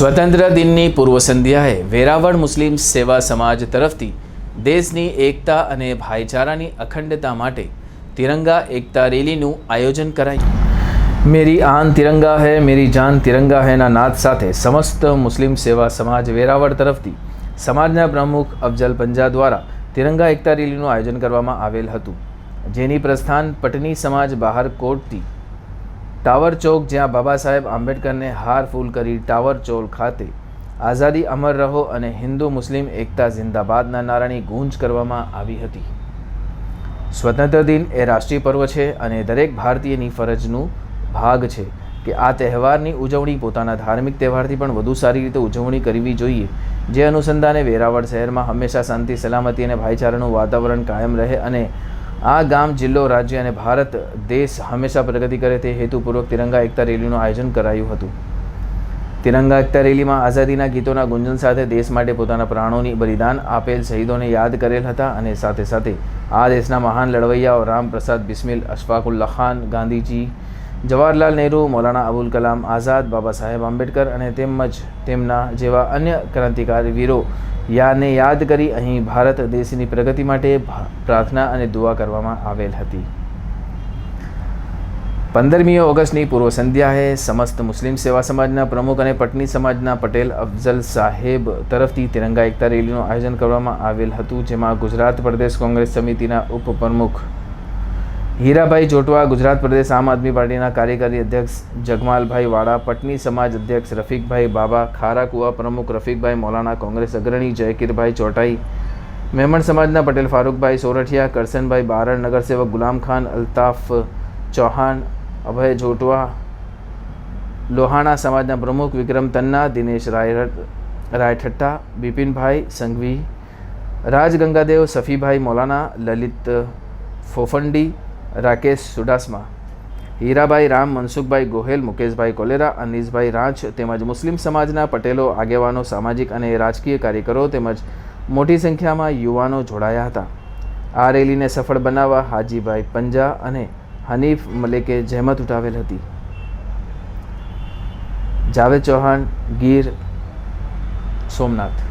સ્વતંત્ર દિનની પૂર્વ સંધ્યાએ વેરાવળ મુસ્લિમ સેવા સમાજ તરફથી દેશની એકતા અને ભાઈચારાની અખંડતા માટે તિરંગા એકતા રેલીનું આયોજન કરાયું. મેરી આન તિરંગા હૈ, મેરી જાન તિરંગા હૈના નાદ સાથે સમસ્ત મુસ્લિમ સેવા સમાજ વેરાવળ તરફથી સમાજના પ્રમુખ અફજલ પંજા દ્વારા તિરંગા એકતા રેલીનું આયોજન કરવામાં આવેલ હતું. જેની પ્રસ્થાન પટની સમાજ બહાર કોટથી ટાવર ચોક જ્યાં બાબા સાહેબ આંબેડકરને હાર ફૂલ કરી ટાવર ચોક ખાતે આઝાદી અમર રહો અને હિન્દુ મુસ્લિમ એકતા જિંદાબાદના નારાની ગૂંજ કરવામાં આવી હતી. સ્વતંત્ર દિન એ રાષ્ટ્રીય પર્વ છે અને દરેક ભારતીયની ફરજનું ભાગ છે કે આ તહેવારની ઉજવણી પોતાના ધાર્મિક તહેવારથી પણ વધુ સારી રીતે ઉજવણી કરવી જોઈએ, જે અનુસંધાને વેરાવળ શહેરમાં હંમેશા શાંતિ, સલામતી અને ભાઈચારાનું વાતાવરણ કાયમ રહે અને આ ગામ, જિલ્લો, રાજ્ય અને ભારત દેશ હંમેશા પ્રગતિ કરે તે હેતુપૂર્વક તિરંગા એકતા રેલીનું આયોજન કરાયું હતું. તિરંગા એકતા રેલીમાં આઝાદીના ગીતોના ગુંજન સાથે દેશ માટે પોતાના પ્રાણોની બલિદાન આપેલ શહીદોને યાદ કરેલ હતા અને સાથે સાથે આ દેશના મહાન લડવૈયાઓ રામપ્રસાદ બિસ્મિલ, અશફાકુલ્લા ખાન, ગાંધીજી જવાહરલાલ નહેરુ, મૌલાના અબુલ કલામ આઝાદ, બાબા સાહેબ આંબેડકર અને તેમજ તેમના જેવા અન્ય ક્રાંતિકારી વીરો યાને યાદ કરી અહીં ભારત દેશની પ્રગતિ માટે પ્રાર્થના અને દુઆ કરવામાં આવેલ હતી. પંદરમી ઓગસ્ટની પૂર્વ સંધ્યાએ સમસ્ત મુસ્લિમ સેવા સમાજના પ્રમુખ અને પટની સમાજના પટેલ અફઝલ સાહેબ તરફથી તિરંગા એકતા રેલીનું આયોજન કરવામાં આવેલ હતું, જેમાં ગુજરાત પ્રદેશ કોંગ્રેસ સમિતિના ઉપપ્રમુખ હીરાભાઈ જોટવા, ગુજરાત પ્રદેશ આમ આદમી પાર્ટીના કાર્યકારી અધ્યક્ષ જગમાલભાઈ વાળા, પટની સમાજ અધ્યક્ષ રફીકભાઈ બાબા ખારાકુવા પ્રમુખ રફીકભાઈ મૌલાના, કોંગ્રેસ અગ્રણી જયકીરભાઈ ચોટાઈ મહેમણ સમાજના પટેલ ફારૂકભાઈ સોરઠિયા કરસનભાઈ બારડ, નગરસેવક ગુલામ ખાન, અલ્તાફ ચૌહાણ, અભય જોટવા, લોહાણા સમાજના પ્રમુખ વિક્રમ તન્ના, દિનેશ રાય રાયઠટ્ટા, બિપિનભાઈ સંઘવી રાજ ગંગાદેવ સફીભાઈ મૌલાના, લલિત ફોફંડી રાકેશ સુડાસમા હીરાભાઈ રામ, મનસુખભાઈ ગોહેલ, મુકેશભાઈ કોલેરા અનીસભાઈ રાંચ તેમજ મુસ્લિમ સમાજના પટેલો, આગેવાનો, સામાજિક અને રાજકીય કાર્યકરો તેમજ મોટી સંખ્યામાં યુવાનો જોડાયા હતા. આ રેલીને સફળ બનાવવા હાજીભાઈ પંજા અને હનીફ મલિકે જહેમત ઉઠાવેલ હતી. જાવેદ ચૌહાણ, ગીર સોમનાથ.